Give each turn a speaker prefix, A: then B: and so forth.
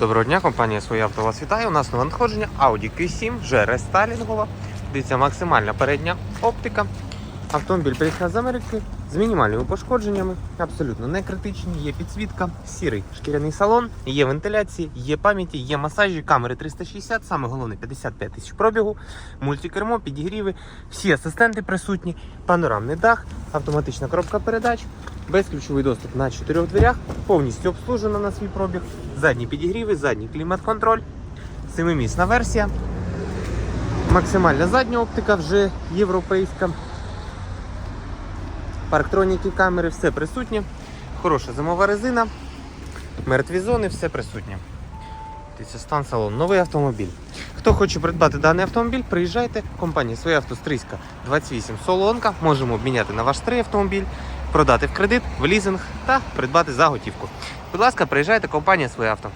A: Доброго дня, компанія Своє авто вас вітає. У нас нове надходження Audi Q7, вже рестайлінгова. Дивіться, максимальна передня оптика. Автомобіль приїхав з Америки з мінімальними пошкодженнями, абсолютно не критичні. Є підсвітка, сірий шкіряний салон, є вентиляції, є пам'яті, є масажі, камери 360, саме головне 55 тисяч пробігу, мультикермо, підігріви, всі асистенти присутні, панорамний дах, автоматична коробка передач, безключовий доступ на чотирьох дверях, повністю обслужена на свій пробіг, задні підігріви, задній клімат-контроль, семимісна версія. Максимальна задня оптика вже європейська. Парктроніки, камери, все присутнє. Хороша зимова резина, мертві зони, все присутнє. Дивіться, стан салон, новий автомобіль. Хто хоче придбати даний автомобіль, приїжджайте. Компанія Своє авто Стрийська 28 Солонка. Можемо обміняти на ваш старий автомобіль, продати в кредит, в лізинг та придбати за готівку. Будь ласка, приїжджайте, компанія Своє авто.